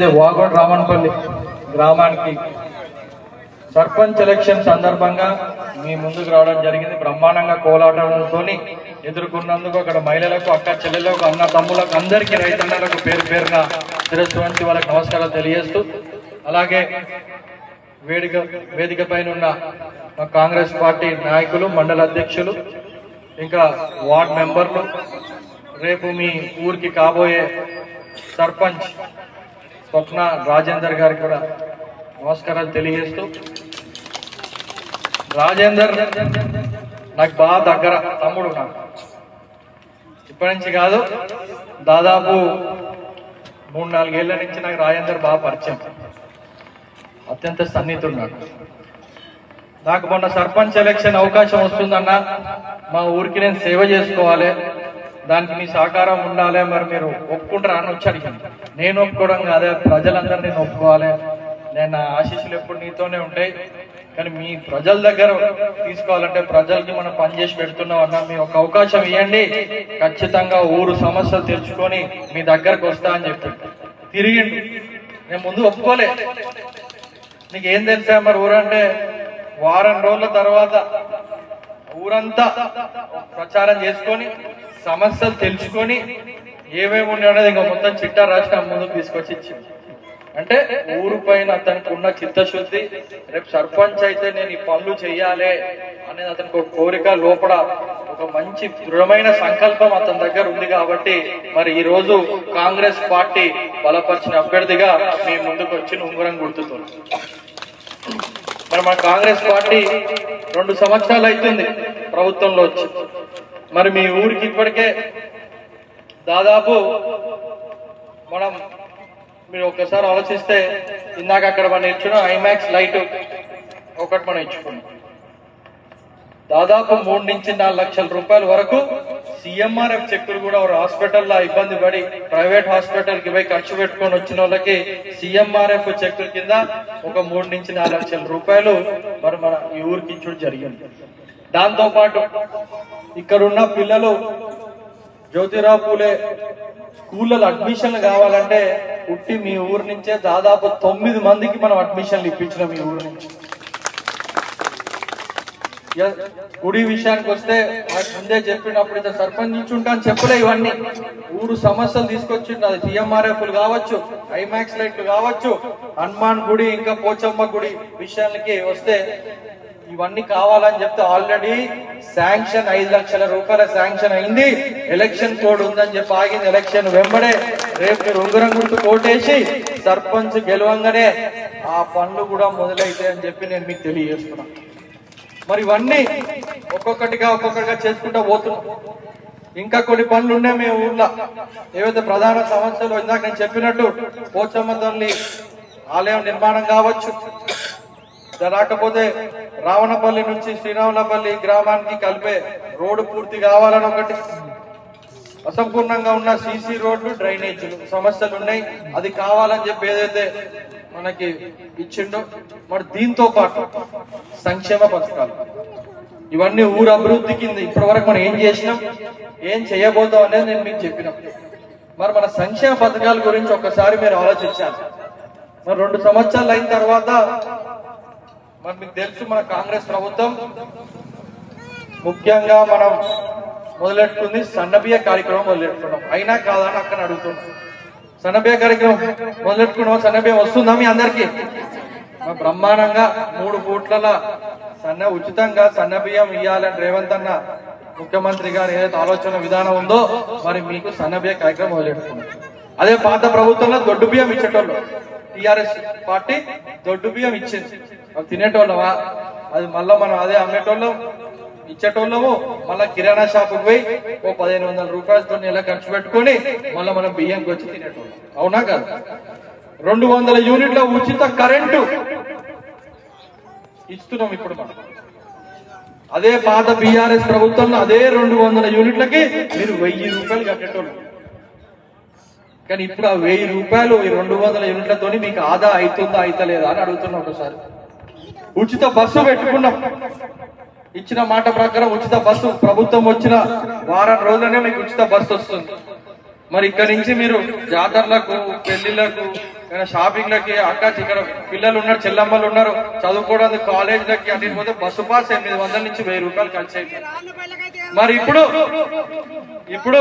ఏదైతే వాగోడ్ రామన్పల్లి గ్రామానికి సర్పంచ్ ఎలక్షన్ సందర్భంగా మీ ముందుకు రావడం జరిగింది. బ్రహ్మాండంగా కోలాటంతో ఎదుర్కొన్నందుకు అక్కడ మహిళలకు అక్క చెల్లెలకు అన్న తమ్ములకు అందరికీ రైతన్నలకు పేరు పేరున శిరస్సు వంచి వాళ్ళకి నమస్కారాలు తెలియజేస్తూ అలాగే వేదిక వేదిక పైన ఉన్న కాంగ్రెస్ పార్టీ నాయకులు మండల అధ్యక్షులు ఇంకా వార్డ్ మెంబర్లు రేపు మీ ఊరికి కాబోయే సర్పంచ్ స్వప్న రాజేందర్ గారికి కూడా నమస్కారాలు తెలియజేస్తూ రాజేందర్ నాకు బాగా దగ్గర తమ్ముడు నాకు. ఇప్పటి నుంచి కాదు దాదాపు మూడు నాలుగేళ్ళ నుంచి నాకు రాజేందర్ బాగా పరిచయం. అత్యంత సన్నిహితుడు నాకు. నాకు మొన్న సర్పంచ్ ఎలక్షన్ అవకాశం వస్తుందన్న మా ఊరికి నేను సేవ చేసుకోవాలి. దానికి మీ సహకారం ఉండాలి మరి మీరు ఒప్పుకుంటారా అని వచ్చి అడిగింది నేను ఒప్పుకోవడం కాదే ప్రజలందరూ నేను ఒప్పుకోవాలి. నేను నా ఆశీస్సులు ఎప్పుడు నీతోనే ఉంటాయి. కానీ మీ ప్రజల దగ్గర తీసుకోవాలంటే ప్రజలకి మనం పనిచేసి పెడుతున్నాం అన్న మీ ఒక అవకాశం ఇవ్వండి. ఖచ్చితంగా ఊరు సమస్యలు తెచ్చుకొని మీ దగ్గరకు వస్తా అని చెప్పి. తిరిగిండు. నేను ముందు ఒప్పుకోలే. నీకు ఏం తెలుసా మరి ఊరంటే వారం రోజుల తర్వాత ఊరంతా ప్రచారం చేసుకొని సమస్యలు తెలుసుకొని ఏమేమి ఉన్నాయో ఇంకా మొత్తం చిట్టా రాసిన ముందుకు తీసుకొచ్చి ఇచ్చింది. అంటే ఊరు పైన అతనికి ఉన్న చిత్తశుద్ధి రేపు సర్పంచ్ అయితే నేను ఈ పనులు చెయ్యాలి అనేది అతనికి ఒక కోరిక లోపల ఒక మంచి దృఢమైన సంకల్పం అతని దగ్గర ఉంది కాబట్టి మరి ఈ రోజు కాంగ్రెస్ పార్టీ బలపరిచిన అభ్యర్థిగా మీ ముందుకు వచ్చి ఉంగరం గుర్తుతుంది. మరి మన కాంగ్రెస్ పార్టీ రెండు సంవత్సరాలు అవుతుంది ప్రభుత్వంలో వచ్చి. మరి మీ ఊరికి ఇప్పటికే దాదాపు మనం మీరు ఒక్కసారి ఆలోచిస్తే ఇందాక అక్కడ మనం ఇచ్చిన ఐమాక్స్ లైట్ ఒకటి మనం ఇచ్చుకున్నాం. దాదాపు మూడు నుంచి నాలుగు లక్షల రూపాయల వరకు సిఎంఆర్ఎఫ్ చెక్కులు కూడా ఒక హాస్పిటల్లో ఇబ్బంది పడి ప్రైవేట్ హాస్పిటల్కి పోయి ఖర్చు పెట్టుకొని వచ్చిన వాళ్ళకి సిఎంఆర్ఎఫ్ చెక్కుల కింద ఒక మూడు నుంచి నాలుగు లక్షల రూపాయలు మరి మన ఈ ఊరికి ఇచ్చడం జరిగింది. దాంతోపాటు ఇక్కడున్న ఇక్కడ ఉన్న పిల్లలు జ్యోతిరావు పూలే స్కూళ్ళలో అడ్మిషన్లు కావాలంటే పుట్టి మీ ఊరు నుంచే దాదాపు తొమ్మిది మందికి మనం అడ్మిషన్లు ఇప్పించినాం మీ ఊరు నుంచి. గుడి విషయానికి వస్తే ముందే చెప్పినప్పుడు ఇతను సర్పంచ్ నుంచి ఉంటాను చెప్పలే ఇవన్నీ. ఊరు సమస్యలు తీసుకొచ్చిండు. అది కావచ్చు ఐమాక్స్ లైట్లు కావచ్చు హనుమాన్ గుడి ఇంకా పోచమ్మ గుడి విషయానికి వస్తే ఇవన్నీ కావాలని చెప్తే ఆల్రెడీ శాంక్షన్ ఐదు లక్షల రూపాయల శాంక్షన్ అయింది. ఎలక్షన్ కోడ్ ఉందని చెప్పి ఆగింది. ఎలక్షన్ వెంబడే రేపు మీరు ఉంగరం గుర్తు కోటేసి సర్పంచ్ గెలవంగానే ఆ పనులు కూడా మొదలైతాయి అని చెప్పి నేను మీకు తెలియజేస్తున్నా. మరి ఇవన్నీ ఒక్కొక్కటిగా ఒక్కొక్కటిగా చేసుకుంటా పోతున్నాం. ఇంకా కొన్ని పనులు ఉన్నాయి మేము ఊర్లో. ఏవైతే ప్రధాన సమస్యలు ఇందాక నేను చెప్పినట్టు పోచమ్మ తల్లి ఆలయం నిర్మాణం కావచ్చు రాకపోతే రావణపల్లి నుంచి శ్రీరాములపల్లి గ్రామానికి కలిపే రోడ్డు పూర్తి కావాలని ఒకటి. అసంపూర్ణంగా ఉన్న సీసీ రోడ్లు డ్రైనేజ్ సమస్యలు ఉన్నాయి అది కావాలని చెప్పి ఏదైతే మనకి ఇచ్చిండో మరి దీంతో పాటు సంక్షేమ పథకాలు. ఇవన్నీ ఊరు అభివృద్ధి కింద ఇప్పటి వరకు మనం ఏం చేసినాం ఏం చేయబోతాం అనేది నేను మీకు చెప్పినాం. మరి మన సంక్షేమ పథకాల గురించి ఒక్కసారి మీరు ఆలోచించాలి. మరి రెండు సంవత్సరాలు అయిన తర్వాత మరి మీకు తెలుసు మన కాంగ్రెస్ ప్రభుత్వం. ముఖ్యంగా మనం మొదలెట్టుకుంది సన్నబియ్య కార్యక్రమం మొదలెట్టుకున్నాం. అయినా కాదని అక్కడ అడుగుతున్నాం సన్నబియ్య కార్యక్రమం మొదలెట్టుకున్నాం సన్నబియ్యం వస్తుందా మీ అందరికి? బ్రహ్మాండంగా మూడు కోట్ల సన్న ఉచితంగా సన్నబియ్యం ఇవ్వాలని రేవంత్ అన్న ముఖ్యమంత్రి గారు ఏదైతే ఆలోచన విధానం ఉందో మరి మీకు సన్నబియ్య కార్యక్రమం మొదలెట్టుకున్నాం. అదే పాత ప్రభుత్వంలో దొడ్డు బియ్యం ఇచ్చేటోళ్ళు. టిఆర్ఎస్ పార్టీ దొడ్డు బియ్యం ఇచ్చింది. అవి తినేటోళ్ళమా? అది మళ్ళా మనం అదే అమ్మేటోళ్ళం ఇచ్చేటోళ్ళము మళ్ళా కిరాణా షాప్ పోయి ఓ పదిహేను వందల రూపాయలతో ఇలా ఖర్చు పెట్టుకొని మళ్ళీ మనం బియ్యంకి వచ్చి తినేటోళ్ళం. అవునా కాదు? రెండు వందల యూనిట్ల ఉచిత కరెంటు ఇస్తున్నాం ఇప్పుడు మనం. అదే పాత బీఆర్ఎస్ ప్రభుత్వంలో అదే రెండు వందల యూనిట్లకి మీరు వెయ్యి రూపాయలు కట్టేటోళ్ళు. కానీ ఇప్పుడు ఆ వెయ్యి రూపాయలు ఈ రెండు వందల యూనిట్లతో మీకు ఆదా అవుతుందా అవుతలేదా అని అడుగుతున్నా ఒకసారి. ఉచిత బస్సు పెట్టుకున్నాం. ఇచ్చిన మాట ప్రకారం ఉచిత బస్సు ప్రభుత్వం వచ్చిన వారం రోజులనే మీకు ఉచిత బస్సు వస్తుంది. మరి ఇక్కడి నుంచి మీరు జాతరలకు పెళ్ళిళ్ళకు కానీ షాపింగ్ లకి అక్క ఇక్కడ పిల్లలు ఉన్నారు చెల్లమ్మలు ఉన్నారు చదువుకోవడానికి కాలేజీలకి అన్నిటి పోతే బస్సు పాస్ ఎనిమిది వందల నుంచి వెయ్యి రూపాయలు ఖర్చు అయింది మరి ఇప్పుడు ఇప్పుడు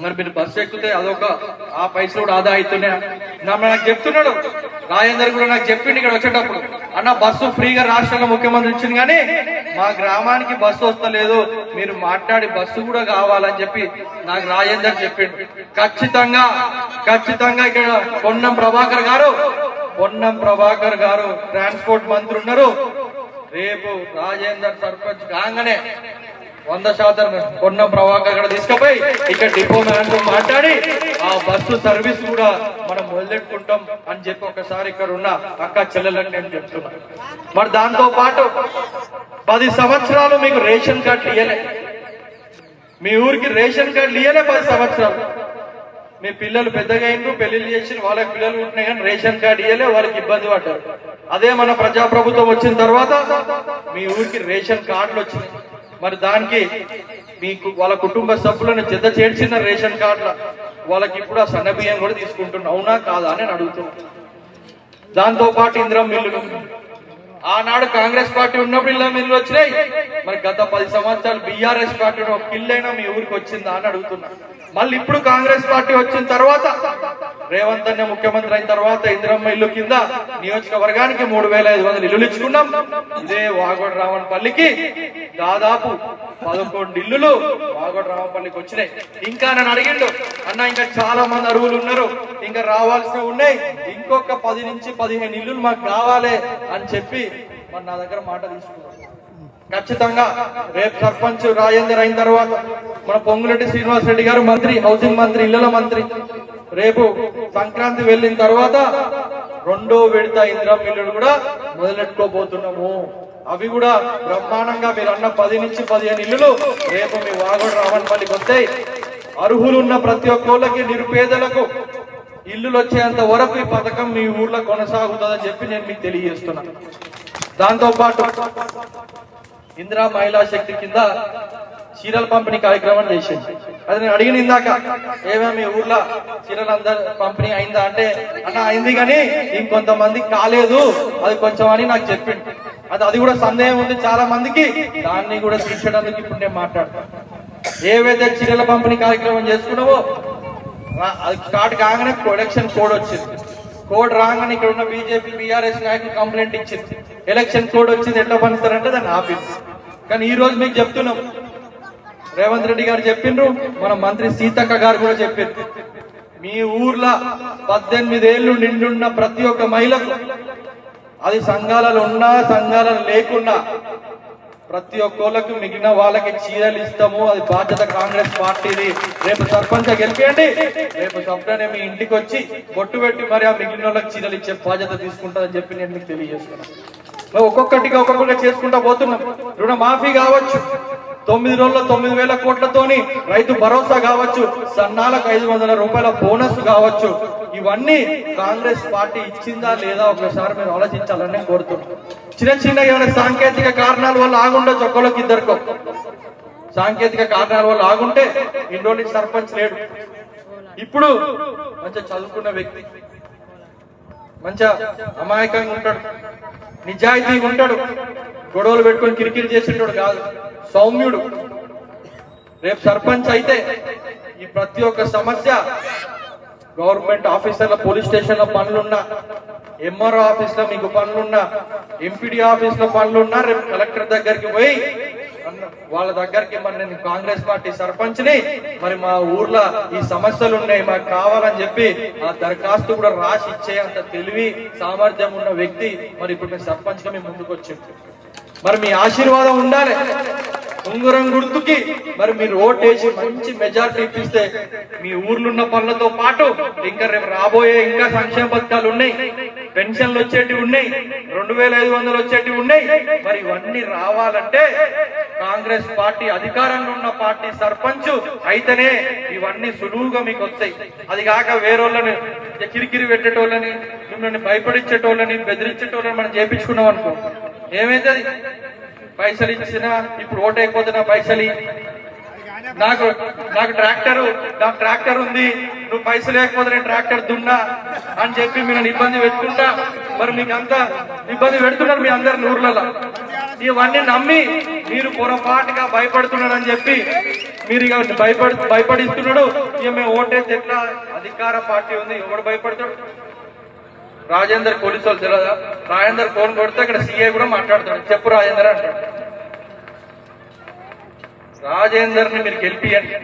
మరి మీరు బస్సు ఎక్కితే అదొక ఆ పైసలు కూడా ఆదా అవుతున్నాయి. నా- నాకు చెప్తున్నాడు. రాజేందర్ కూడా నాకు చెప్పిండు ఇక్కడ వచ్చేటప్పుడు. అన్న బస్సు ఫ్రీగా రాష్ట్రంలో ముఖ్యమంత్రి ఇచ్చింది కానీ మా గ్రామానికి బస్సు వస్తలేదు. మీరు మాట్లాడి బస్సు కూడా కావాలని చెప్పి నాకు రాజేందర్ చెప్పిండు. ఖచ్చితంగా ఖచ్చితంగా ఇక్కడ పొన్నం ప్రభాకర్ గారు పొన్నం ప్రభాకర్ గారు ట్రాన్స్పోర్ట్ మంత్రి ఉన్నారు. రేపు రాజేందర్ సర్పంచ్ కాగానే వంద శాతం కొన్న ప్రభాకర్ ఇక్కడ తీసుకుపోయి ఇక్కడ డిపో మ్యాన్తో మాట్లాడి ఆ బస్సు సర్వీస్ కూడా మనం మొదలెట్టుకుంటాం అని చెప్పి ఒకసారి ఇక్కడ ఉన్న అక్క చెల్లెలని నేను చెప్తున్నా. మరి దాంతో పాటు పది సంవత్సరాలు మీకు రేషన్ కార్డు ఇయ్యలే. మీ ఊరికి రేషన్ కార్డు ఇయ్యలే పది సంవత్సరాలు. మీ పిల్లలు పెద్దగా అయిండ్రు పెళ్ళిళ్ళు చేసి వాళ్ళకి పిల్లలు ఉంటున్నాయి కానీ రేషన్ కార్డు ఇయ్యలే వాళ్ళకి ఇబ్బంది పడ్డారు. అదే మన ప్రజాప్రభుత్వం వచ్చిన తర్వాత మీ ఊరికి రేషన్ కార్డులు వచ్చినాయి. మరి దానికి మీకు వాళ్ళ కుటుంబ సభ్యులను జత చేర్చిన రేషన్ కార్డుల వాళ్ళకి ఇప్పుడు ఆ సన్న బియ్యం కూడా తీసుకుంటున్నా. అవునా కాదా అని నేను అడుగుతున్నా దాంతో పాటు ఇందిరా మిల్లులు ఆనాడు కాంగ్రెస్ పార్టీ ఉన్నప్పుడు ఇలా మిల్లులు వచ్చినాయి. మరి గత పది సంవత్సరాలు బీఆర్ఎస్ పార్టీ ఒక పిల్లైనా మీ ఊరికి వచ్చిందా అని అడుగుతున్నా. మళ్ళీ ఇప్పుడు కాంగ్రెస్ పార్టీ వచ్చిన తర్వాత రేవంత్ అన్న ముఖ్యమంత్రి అయిన తర్వాత ఇందిరమ్మ ఇల్లు కింద నియోజకవర్గానికి మూడు వేల ఐదు వందలు ఇల్లులు ఇచ్చుకున్నాం. ఇదే వాగోడు రావణపల్లికి దాదాపు పదకొండు ఇల్లులు బాగోడు రామపల్లికి వచ్చినాయి. ఇంకా నన్ను అడిగిండు అన్న ఇంకా చాలా మంది అరువులు ఉన్నారు. ఇంకా రావాల్సి ఉన్నాయి. ఇంకొక పది నుంచి పదిహేను ఇల్లులు మాకు కావాలి అని చెప్పి మరి నా దగ్గర మాట తీసుకున్నాను ఖచ్చితంగా రేపు సర్పంచ్ రాజేందర్ అయిన తర్వాత మన పొంగులెడ్డి శ్రీనివాస్ రెడ్డి గారు మంత్రి హౌసింగ్ మంత్రి ఇళ్ళ మంత్రి. రేపు సంక్రాంతి వెళ్ళిన తర్వాత రెండో విడత ఇంద్రం ఇల్లు కూడా మొదలెట్టుకోబోతున్నాము. అవి కూడా బ్రహ్మాండంగా మీరు అన్న పది నుంచి పదిహేను ఇల్లులు రేపు మీ వాగోడు రావణపల్లికి వస్తాయి. అర్హులున్న ప్రతి ఒక్కళ్ళకి నిరుపేదలకు ఇల్లులు వచ్చేంత వరకు ఈ పథకం మీ ఊర్లో కొనసాగుతుందని చెప్పి నేను మీకు తెలియజేస్తున్నా. దాంతోపాటు ఇందిరా మహిళా శక్తి కింద చీరల పంపిణీ కార్యక్రమం చేసింది. అది నేను అడిగిన ఇందాక ఏమేమి మీ ఊర్లో చీరలు అందరు పంపిణీ అయిందా అంటే అన్న అయింది కానీ ఇంకొంతమంది కాలేదు అది కొంచెం అని నాకు చెప్పింది అది అది కూడా సందేహం ఉంది చాలా మందికి. దాన్ని కూడా తీర్చడానికి ఇప్పుడు నేను మాట్లాడతాను ఏవైతే చీరల పంపిణీ కార్యక్రమం చేసుకున్నావో అది స్టార్ట్ కాగానే ఎలక్షన్ కోడ్ వచ్చింది. కోడ్ రాగానే ఇక్కడ ఉన్న బీజేపీ బీఆర్ఎస్ నాయకులు కంప్లైంట్ ఇచ్చింది. ఎలక్షన్ కోడ్ వచ్చింది ఎట్లా పనిస్తారంటే దాన్ని ఆపింది కానీ ఈ రోజు మీకు చెప్తున్నాం. రేవంత్ రెడ్డి గారు చెప్పిండ్రు మన మంత్రి సీతక్క గారు కూడా చెప్పింది మీ ఊర్లో పద్దెనిమిది ఏళ్ళు నిండున్న ప్రతి ఒక్క మహిళకు అది సంఘాలలో ఉన్నా సంఘాలలో లేకున్నా ప్రతి ఒక్కళ్ళకి మిగిలిన వాళ్ళకి చీరలు ఇస్తాము. అది బాధ్యత కాంగ్రెస్ పార్టీది. రేపు సర్పంచ్ గెలిపేయండి. రేపు సభ్యునే మీ ఇంటికి వచ్చి బొట్టు పెట్టి మరి ఆ మిగిలిన వాళ్ళకి చీరలు ఇచ్చే బాధ్యత తీసుకుంటారని చెప్పి నేను మీకు తెలియజేస్తున్నాను ఒక్కొక్కటిగా ఒక్కొక్కటిగా చేసుకుంటా పోతున్నాం. రుణమాఫీ కావచ్చు. తొమ్మిది రోజుల్లో తొమ్మిది వేల కోట్లతోని రైతు భరోసా కావచ్చు సన్నాలకు ఐదు వందల రూపాయల బోనస్ కావచ్చు. ఇవన్నీ కాంగ్రెస్ పార్టీ ఇచ్చిందా లేదా ఒకసారి మీరు ఆలోచించాలని నేను కోరుతున్నాను చిన్న చిన్న ఏమైనా సాంకేతిక కారణాల వల్ల ఆగుండొచ్చు ఒక్కళ్ళకి ఇద్దరికో? సాంకేతిక కారణాల వల్ల ఆగుంటే ఇండోని సర్పంచ్ లేడు. ఇప్పుడు మంచిగా చదువుకున్న వ్యక్తి మంచిగా అమాయకంగా ఉంటాడు నిజాయితీగా ఉంటాడు గొడవలు పెట్టుకొని కిరికిరి చేసేటోడు కాదు. సౌమ్యుడు. రేపు సర్పంచ్ అయితే ఈ ప్రతి ఒక్క సమస్య గవర్నమెంట్ ఆఫీసర్ల పోలీస్ స్టేషన్ల పనులున్నా ఎంఆర్ఓ ఆఫీస్లో మీకు పనులున్నా ఎంపీడీ ఆఫీస్లో పనులున్నా రేపు కలెక్టర్ దగ్గరికి పోయి వాళ్ళ దగ్గరికి మరి నేను కాంగ్రెస్ పార్టీ సర్పంచ్ని మరి మా ఊర్లో ఈ సమస్యలు ఉన్నాయి మాకు కావాలని చెప్పి ఆ దరఖాస్తు కూడా రాసి ఇచ్చే అంత తెలివి సామర్థ్యం ఉన్న వ్యక్తి మరి ఇప్పుడు మేము సర్పంచ్గా మేము ముందుకు వచ్చాం మరి మీ ఆశీర్వాదం ఉండాలి. ఉంగరం గుర్తుకి. మరి మీరు ఓటేసి మంచి మెజార్టీ ఇప్పిస్తే మీ ఊర్లున్న పనులతో పాటు ఇంకా రేపు రాబోయే ఇంకా సంక్షేమ పథకాలు ఉన్నాయి. పెన్షన్లు వచ్చేటివి ఉన్నాయి. రెండు వేల ఐదు వందలు వచ్చేటివి ఉన్నాయి. మరి ఇవన్నీ రావాలంటే కాంగ్రెస్ పార్టీ అధికారంలో ఉన్న పార్టీ సర్పంచ్ అయితేనే ఇవన్నీ సులువుగా మీకు వస్తాయి. అది కాక వేరోళ్ళని కిరికిరి పెట్టేటోళ్ళని మిమ్మల్ని భయపడించేటోళ్ళని బెదిరించేటోళ్ళని మనం చేపించుకున్నాం అనుకో. ఏమైతుంది? పైసలు ఇచ్చినా ఇప్పుడు ఓటు అయిపోతున్నా పైసలు. నాకు నాకు ట్రాక్టర్ నాకు ట్రాక్టర్ ఉంది. నువ్వు పైసలు లేకపోతే నేను ట్రాక్టర్ దున్నా అని చెప్పి మీరు ఇబ్బంది పెట్టుకుంటా. మరి మీకు అంతా ఇబ్బంది పెడుతున్నారు మీ అందరు ఊర్లలో ఇవన్నీ నమ్మి మీరు పొరపాటుగా భయపడుతున్నారు అని చెప్పి మీరు ఇక భయపడి భయపడిస్తున్నాడు. ఇక మేము ఓటేస్తే ఎట్లా? అధికార పార్టీ ఉంది ఎవడు భయపడతాడు? రాజేందర్ పోలీసు వాళ్ళు తెలియదా రాజేందర్ ఫోన్ కొడితే అక్కడ సీఐ కూడా మాట్లాడతాడు చెప్పు రాజేందర్ అంటాడు. రాజేందర్ని మీరు గెలిపియండి.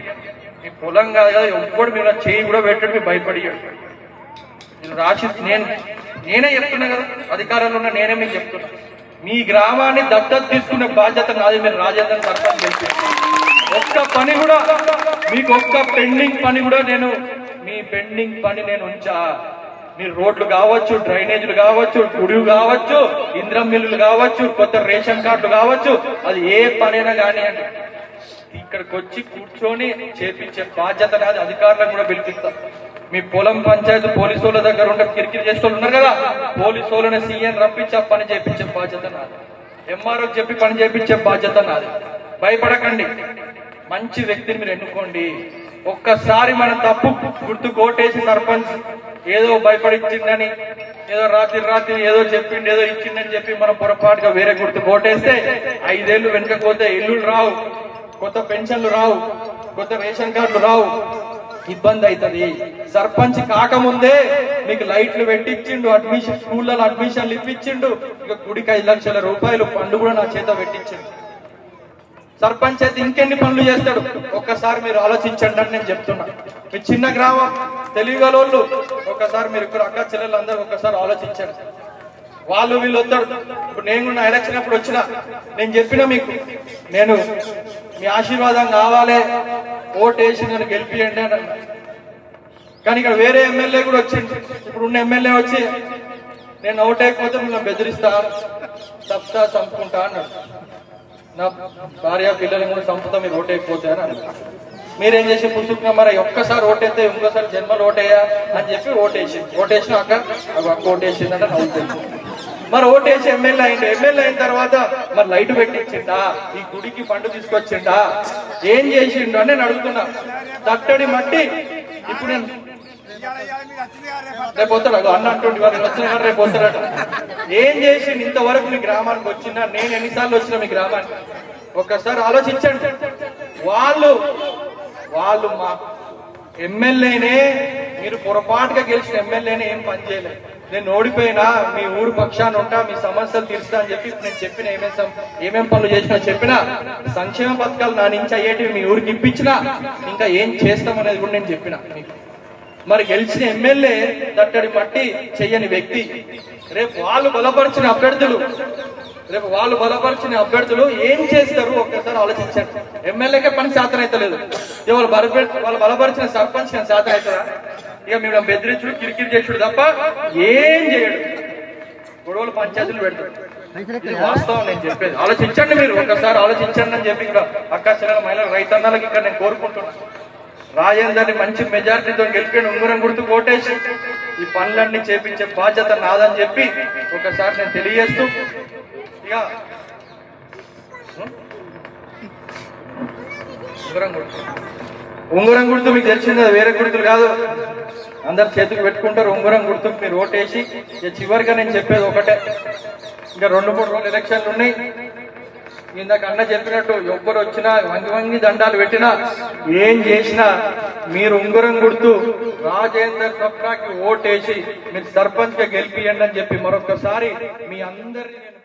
మీ పొలం కాదు కదా ఎవ్వడు మీరు చేయి కూడా పెట్టడం మీరు భయపడియండి నేను రాసి నేను నేనే చెప్తున్నా కదా అధికారంలో ఉన్న నేనే మీకు చెప్తున్నా. మీ గ్రామాన్ని దత్తత తీసుకునే బాధ్యత నాది మీరు రాజేందర్ సర్పంచ్ గెలిపి ఒక్క పని కూడా మీకు ఒక్క పెండింగ్ పని కూడా నేను మీ పెండింగ్ పని నేను ఉంచా. మీరు రోడ్లు కావచ్చు డ్రైనేజీలు కావచ్చు గుడిలు కావచ్చు ఇంద్రం మిల్లులు కావచ్చు కొత్త రేషన్ కార్డులు కావచ్చు అది ఏ పనైనా కానివ్వండి. ఇక్కడికి వచ్చి కూర్చొని చేపించే బాధ్యత నాది అధికారులను కూడా పిలిపిస్తాం. మీ పొలం పంచాయతీ పోలీసు వాళ్ళ దగ్గర ఉండే కిరికిరి చేసే ఉన్నారు కదా పోలీసు వాళ్ళని సీఎం రప్పించి ఆ పని చేపించే బాధ్యత నాది. ఎంఆర్ఓ చెప్పి పని చేపించే బాధ్యత నాది. భయపడకండి. మంచి వ్యక్తిని మీరు ఎన్నుకోండి. ఒక్కసారి మన తప్పు గుర్తు కోటేసి సర్పంచ్ ఏదో భయపడిచ్చిందని ఏదో రాత్రి రాత్రి ఏదో చెప్పిండు ఏదో ఇచ్చిందని చెప్పి మనం పొరపాటుగా వేరే గుర్తు పోటేస్తే ఐదేళ్ళు వెనుకపోతే ఇల్లులు రావు కొత్త పెన్షన్లు రావు కొత్త రేషన్ కార్డులు రావు. ఇబ్బంది అవుతుంది సర్పంచ్ కాకముందే మీకు లైట్లు పెట్టించిండు అడ్మిషన్ స్కూళ్ళలో అడ్మిషన్లు ఇప్పించిండు ఇక గుడికి ఐదు లక్షల రూపాయలు ఫండ్ కూడా నా చేత పెట్టించిండు సర్పంచ్ అయితే ఇంకెన్ని పనులు చేస్తాడు? ఒక్కసారి మీరు ఆలోచించండి అని నేను చెప్తున్నా. మీ చిన్న గ్రామం తెలియగలోళ్ళు ఒక్కసారి మీరు ఇక్కడ అక్క చెల్లెలు అందరూ ఒక్కసారి ఆలోచించండి. వాళ్ళు వీళ్ళు వస్తాడు ఇప్పుడు నేను కూడా నా ఎలక్షన్ అప్పుడు వచ్చిన. నేను చెప్పిన మీకు. నేను మీ ఆశీర్వాదం కావాలి వేసి నన్ను గెలిపియండి అని కానీ ఇక్కడ వేరే ఎమ్మెల్యే కూడా వచ్చింది ఇప్పుడు ఉన్న ఎమ్మెల్యే వచ్చి నేను ఓటేయకపోతే మిమ్మల్ని బెదిరిస్తా తప్పుతా చంపుకుంటా అన్నాడు. నా భార్య పిల్లలు కూడా చంపుతా మీరు ఓటేయకపోతే అని మీరేం చేసి పుస్తకం మరి ఒక్కసారి ఓటేస్తే ఇంకోసారి జన్మలు ఓటేయా అని చెప్పి ఓటేసి ఓటేసినాక అవి అక్క ఓటేసిందంటే నవ్వుతుంది మరి ఓటేసి ఎమ్మెల్యే అయింది. ఎమ్మెల్యే అయిన తర్వాత మరి లైట్ పెట్టించిండా ఈ గుడికి పండు తీసుకొచ్చిండా ఏం చేసిండు? అని నేను అడుగుతున్నా. తట్టడి మట్టి ఇప్పుడు నేను రేపు వస్తాడు అన్న అంటుండే వాళ్ళు వచ్చిన రేపు వస్తాడట ఏం చేసి ఇంతవరకు మీ గ్రామానికి వచ్చినా నేను ఎన్నిసార్లు వచ్చిన మీ గ్రామానికి? ఒక్కసారి ఆలోచించండి. వాళ్ళు వాళ్ళు మా ఎమ్మెల్యేనే మీరు పొరపాటుగా గెలిచిన ఎమ్మెల్యేనే ఏం పని చేయలేదు. నేను ఓడిపోయినా మీ ఊరు పక్షాన్ని ఉంటా మీ సమస్యలు తీరుస్తా అని చెప్పి నేను చెప్పిన ఏమేం ఏమేం పనులు చేసినా చెప్పినా సంక్షేమ పథకాలు నా నుంచి అయ్యేటివి మీ ఊరికి ఇప్పించినా ఇంకా ఏం చేస్తామనేది కూడా నేను చెప్పిన మీకు. మరి గెలిచిన ఎమ్మెల్యే దట్టడి మట్టి చెయ్యని వ్యక్తి. రేపు వాళ్ళు బలపరిచిన అభ్యర్థులు రేపు వాళ్ళు బలపరిచిన అభ్యర్థులు ఏం చేస్తారు? ఒక్కసారి ఆలోచించండి. ఎమ్మెల్యేకే పని శాతం అవుతలేదు ఇవాళ వాళ్ళు వాళ్ళు బలపరిచిన సర్పంచ్ శాతం అవుతుందా ఇక మేము బెదిరించుడు కిరికిరి చేసుడు తప్ప ఏం చేయడు. గొడవలు పంచాయతీలు పెడతాడు. వాస్తవం నేను చెప్పేది. ఆలోచించండి మీరు. ఒకసారి ఆలోచించండి అని చెప్పి ఇక్కడ అక్క చిన్న మహిళల రైతన్నలకి ఇక్కడ నేను కోరుకుంటున్నాను రాజేందర్ని మంచి మెజార్టీతో గెలిపిన ఉంగరం గుర్తు కోటేసి ఈ పనులన్నీ చేపించే బాధ్యత నాదని చెప్పి ఒకసారి నేను తెలియజేస్తూ ఇక ఉంగరం గుర్తు. ఉంగరం గుర్తు మీకు తెలిసింది అది వేరే గుర్తులు కాదు. అందరు చేతులు పెట్టుకుంటారు ఉంగరం గుర్తుకు మీరు ఓటేసి ఇక చివరిగా నేను చెప్పేది ఒకటే. ఇంకా రెండు మూడు రోజులు ఎలక్షన్లు ఉన్నాయి. ఇందాక అన్న చెప్పినట్టు ఎవ్వరు వచ్చినా వంగి వంగి దండాలు పెట్టినా ఏం చేసినా మీరు ఉంగరం గుర్తు రాజేందర్ సప్నాకి ఓటేసి మీరు సర్పంచ్గా గెలిపియండి అని చెప్పి మరొకసారి మీ అందరినీ